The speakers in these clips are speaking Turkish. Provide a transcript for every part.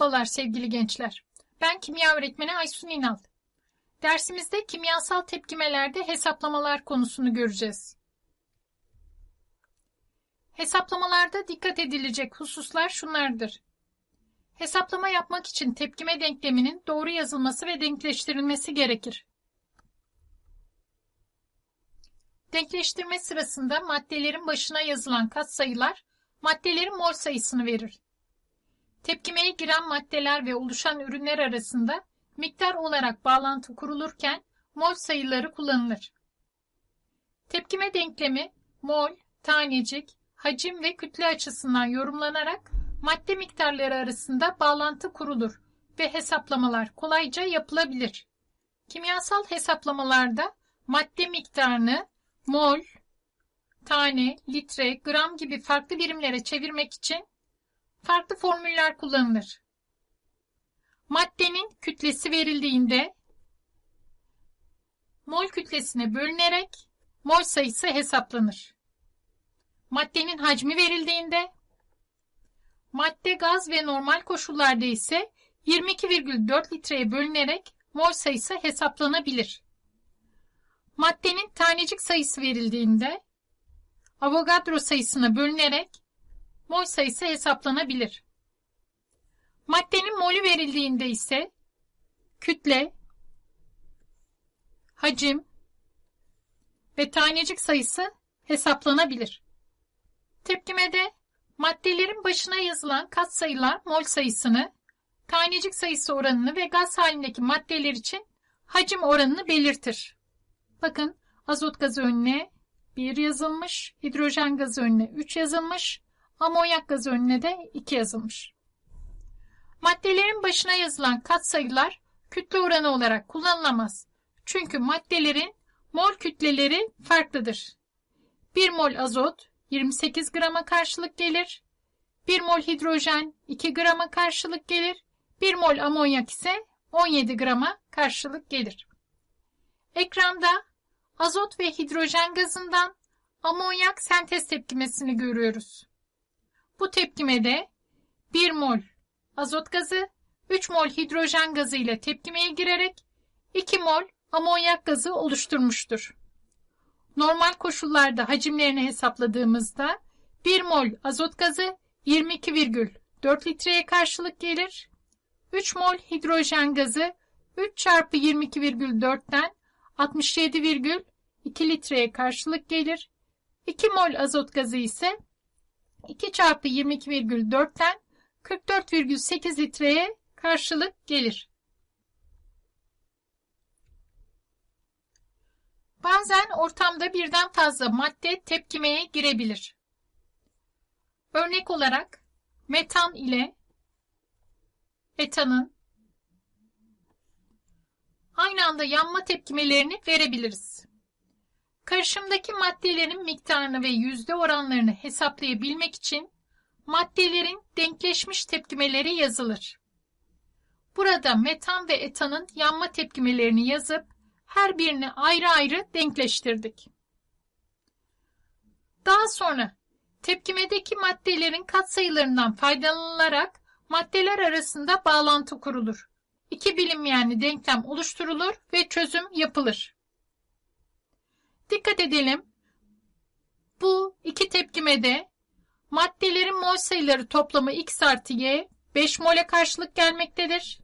Merhabalar sevgili gençler. Ben kimya öğretmeni Aysun İnal. Dersimizde kimyasal tepkimelerde hesaplamalar konusunu göreceğiz. Hesaplamalarda dikkat edilecek hususlar şunlardır. Hesaplama yapmak için tepkime denkleminin doğru yazılması ve denkleştirilmesi gerekir. Denkleştirme sırasında maddelerin başına yazılan katsayılar maddelerin mol sayısını verir. Tepkimeye giren maddeler ve oluşan ürünler arasında miktar olarak bağlantı kurulurken mol sayıları kullanılır. Tepkime denklemi mol, tanecik, hacim ve kütle açısından yorumlanarak madde miktarları arasında bağlantı kurulur ve hesaplamalar kolayca yapılabilir. Kimyasal hesaplamalarda madde miktarını mol, tane, litre, gram gibi farklı birimlere çevirmek için farklı formüller kullanılır. Maddenin kütlesi verildiğinde mol kütlesine bölünerek mol sayısı hesaplanır. Maddenin hacmi verildiğinde madde gaz ve normal koşullarda ise 22,4 litreye bölünerek mol sayısı hesaplanabilir. Maddenin tanecik sayısı verildiğinde Avogadro sayısına bölünerek mol sayısı hesaplanabilir. Maddenin molü verildiğinde ise kütle, hacim ve tanecik sayısı hesaplanabilir. Tepkimede maddelerin başına yazılan katsayılar mol sayısını, tanecik sayısı oranını ve gaz halindeki maddeler için hacim oranını belirtir. Bakın azot gazı önüne 1 yazılmış, hidrojen gazı önüne 3 yazılmış, amonyak gazı önüne de 2 yazılmış. Maddelerin başına yazılan katsayılar kütle oranı olarak kullanılamaz. Çünkü maddelerin mol kütleleri farklıdır. 1 mol azot 28 grama karşılık gelir. 1 mol hidrojen 2 grama karşılık gelir. 1 mol amonyak ise 17 grama karşılık gelir. Ekranda azot ve hidrojen gazından amonyak sentez tepkimesini görüyoruz. Bu tepkimede 1 mol azot gazı 3 mol hidrojen gazı ile tepkimeye girerek 2 mol amonyak gazı oluşturmuştur. Normal koşullarda hacimlerini hesapladığımızda 1 mol azot gazı 22,4 litreye karşılık gelir. 3 mol hidrojen gazı 3 çarpı 22,4'ten 67,2 litreye karşılık gelir. 2 mol azot gazı ise 2 çarpı 22,4'ten 44,8 litreye karşılık gelir. Bazen ortamda birden fazla madde tepkimeye girebilir. Örnek olarak metan ile etanın aynı anda yanma tepkimelerini verebiliriz. Karışımdaki maddelerin miktarını ve yüzde oranlarını hesaplayabilmek için maddelerin denkleşmiş tepkimeleri yazılır. Burada metan ve etanın yanma tepkimelerini yazıp her birini ayrı ayrı denkleştirdik. Daha sonra tepkimedeki maddelerin katsayılarından faydalanılarak maddeler arasında bağlantı kurulur. İki bilinmeyenli denklem oluşturulur ve çözüm yapılır. Dikkat edelim. Bu iki tepkimede maddelerin mol sayıları toplamı x artı y 5 mole karşılık gelmektedir.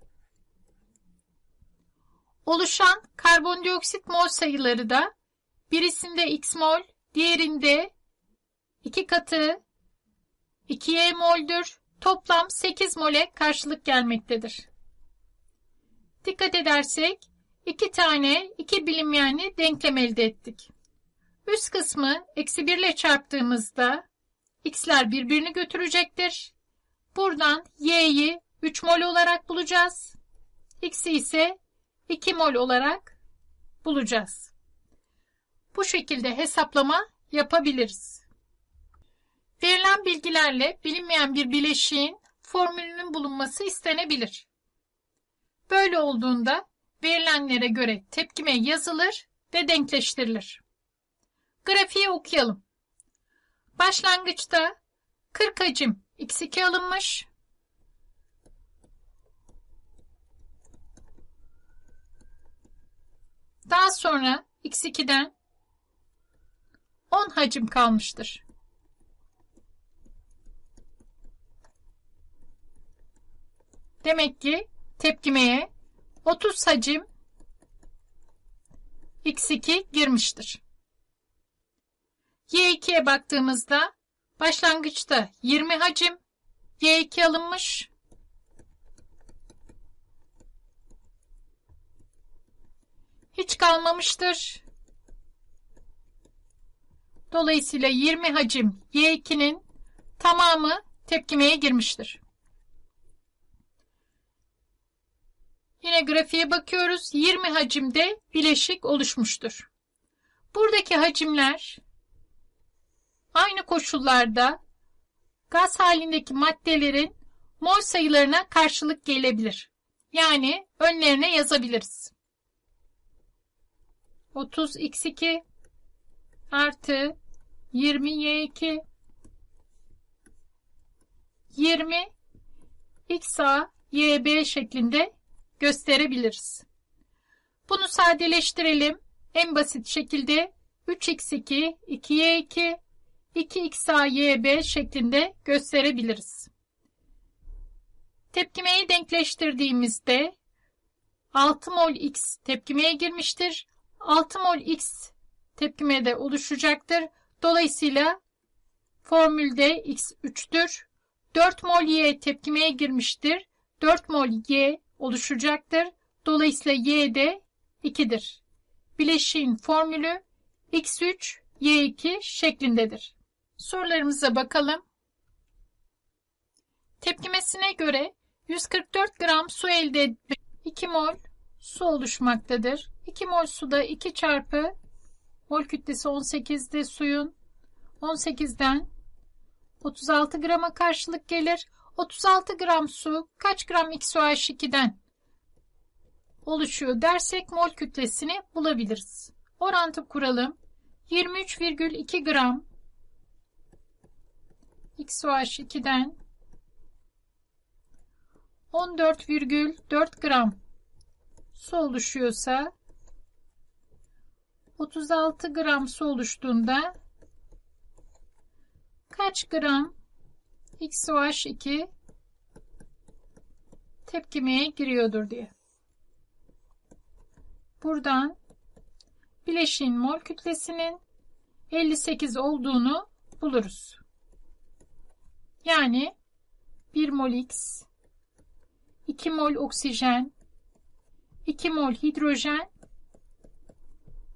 Oluşan karbondioksit mol sayıları da birisinde x mol, diğerinde 2 katı 2y moldür. Toplam 8 mole karşılık gelmektedir. Dikkat edersek iki tane iki bilinmeyenli denklem elde ettik. Üst kısmı eksi 1 ile çarptığımızda x'ler birbirini götürecektir. Buradan y'yi 3 mol olarak bulacağız. x'i ise 2 mol olarak bulacağız. Bu şekilde hesaplama yapabiliriz. Verilen bilgilerle bilinmeyen bir bileşiğin formülünün bulunması istenebilir. Böyle olduğunda verilenlere göre tepkime yazılır ve denkleştirilir. Grafiği okuyalım. Başlangıçta 40 hacim x2 alınmış. Daha sonra x2'den 10 hacim kalmıştır. Demek ki tepkimeye 30 hacim x2 girmiştir. Y2'ye baktığımızda başlangıçta 20 hacim Y2 alınmış. Hiç kalmamıştır. Dolayısıyla 20 hacim Y2'nin tamamı tepkimeye girmiştir. Yine grafiğe bakıyoruz. 20 hacimde bileşik oluşmuştur. Buradaki hacimler aynı koşullarda gaz halindeki maddelerin mol sayılarına karşılık gelebilir. Yani önlerine yazabiliriz. 30 x2 artı 20 y2 20 xa yb şeklinde gösterebiliriz. Bunu sadeleştirelim. En basit şekilde 3x2, 2y2, 2xayb şeklinde gösterebiliriz. Tepkimeyi denkleştirdiğimizde 6 mol x tepkimeye girmiştir. 6 mol x tepkimede oluşacaktır. Dolayısıyla formülde x 3'tür. 4 mol y tepkimeye girmiştir. 4 mol y oluşacaktır. Dolayısıyla y de 2'dir. Bileşiğin formülü x3 y2 şeklindedir. Sorularımıza bakalım. Tepkimesine göre 144 gram su elde etmek 2 mol su oluşmaktadır. 2 mol suda 2 çarpı mol kütlesi 18'de suyun 18'den 36 grama karşılık gelir. 36 gram su kaç gram XOH2'den oluşuyor dersek mol kütlesini bulabiliriz. Orantı kuralım. 23,2 gram XOH2'den 14,4 gram su oluşuyorsa 36 gram su oluştuğunda kaç gram XOH2 tepkimeye giriyordur diye. Buradan bileşiğin mol kütlesinin 58 olduğunu buluruz. Yani 1 mol X, 2 mol oksijen, 2 mol hidrojen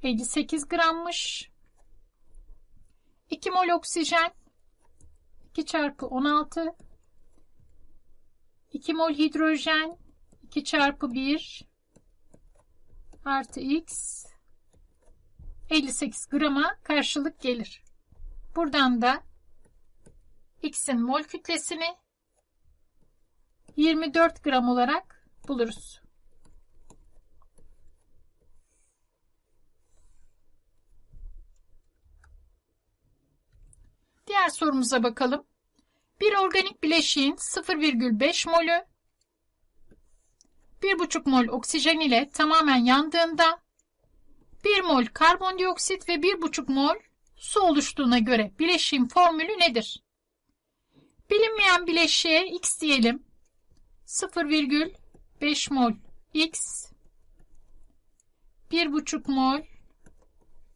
58 grammış. 2 mol oksijen 2 çarpı 16 2 mol hidrojen 2 çarpı 1 artı x 58 grama karşılık gelir. Buradan da x'in mol kütlesini 24 gram olarak buluruz. Diğer sorumuza bakalım. Bir organik bileşiğin 0,5 molü 1,5 mol oksijen ile tamamen yandığında 1 mol karbondioksit ve 1,5 mol su oluştuğuna göre bileşiğin formülü nedir? Bilinmeyen bileşiğe X diyelim. 0,5 mol X 1,5 mol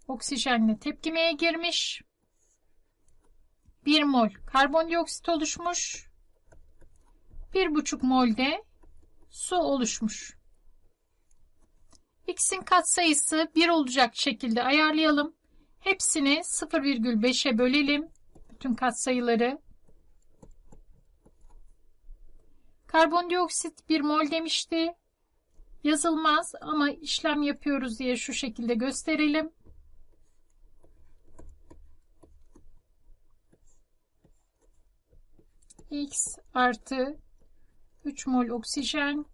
oksijenle tepkimeye girmiş. 1 mol karbondioksit oluşmuş. 1,5 mol de su oluşmuş. X'in katsayısı 1 olacak şekilde ayarlayalım. Hepsini 0,5'e bölelim. Bütün katsayıları. Karbondioksit 1 mol demişti. Yazılmaz ama işlem yapıyoruz diye şu şekilde gösterelim. X artı 3 mol oksijen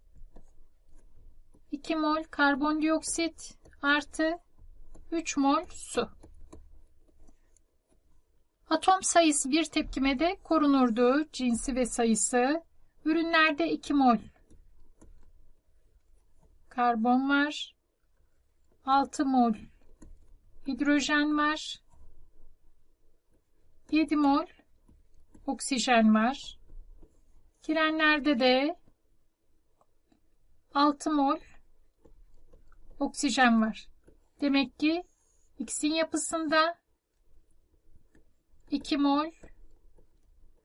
2 mol karbondioksit artı 3 mol su. Atom sayısı bir tepkimede korunurdu. Cinsi ve sayısı. Ürünlerde 2 mol karbon var. 6 mol hidrojen var. 7 mol oksijen var. Girenlerde de 6 mol oksijen var. Demek ki X'in yapısında 2 mol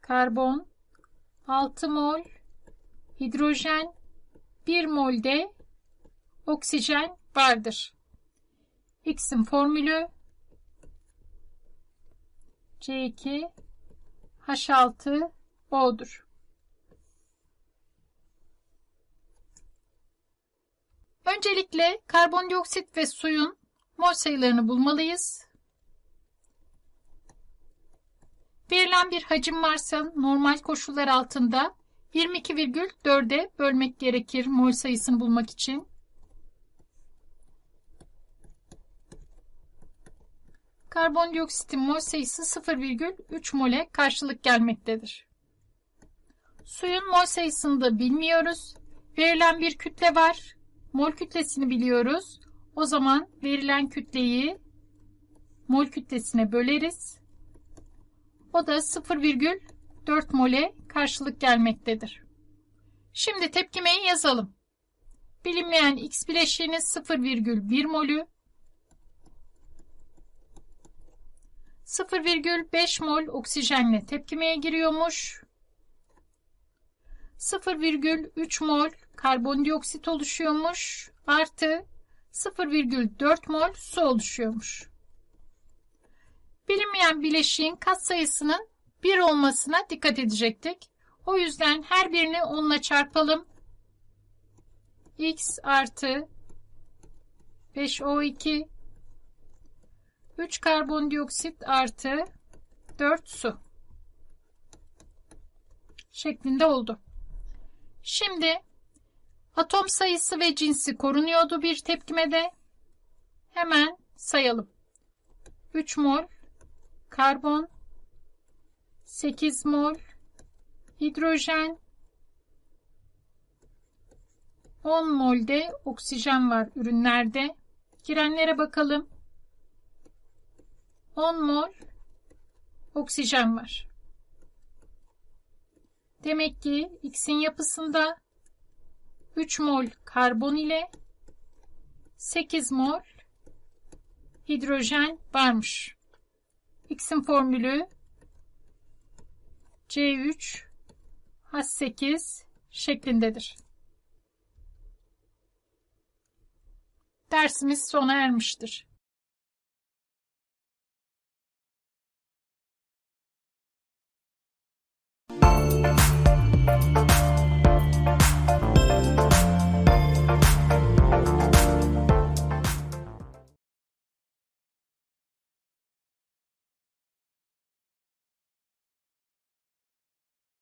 karbon, 6 mol hidrojen, 1 mol de oksijen vardır. X'in formülü C2 H6 O'dur. Öncelikle karbondioksit ve suyun mol sayılarını bulmalıyız. Verilen bir hacim varsa normal koşullar altında 22,4'e bölmek gerekir mol sayısını bulmak için. Karbondioksitin mol sayısı 0,3 mole karşılık gelmektedir. Suyun mol sayısını da bilmiyoruz. Verilen bir kütle var. Mol kütlesini biliyoruz. O zaman verilen kütleyi mol kütlesine böleriz. O da 0,4 mole karşılık gelmektedir. Şimdi tepkimeyi yazalım. Bilinmeyen X bileşiğinin 0,1 molü 0,5 mol oksijenle tepkimeye giriyormuş. 0,3 mol karbondioksit oluşuyormuş. Artı 0,4 mol su oluşuyormuş. Bilinmeyen bileşiğin katsayısının 1 olmasına dikkat edecektik. O yüzden her birini 10 ile çarpalım. X artı 5O2 3 karbondioksit artı 4 su şeklinde oldu. Şimdi atom sayısı ve cinsi korunuyordu bir tepkimede. Hemen sayalım. 3 mol karbon 8 mol hidrojen 10 mol de oksijen var ürünlerde. Girenlere bakalım. 10 mol oksijen var. Demek ki X'in yapısında 3 mol karbon ile 8 mol hidrojen varmış. X'in formülü C3 H8 şeklindedir. Dersimiz sona ermiştir.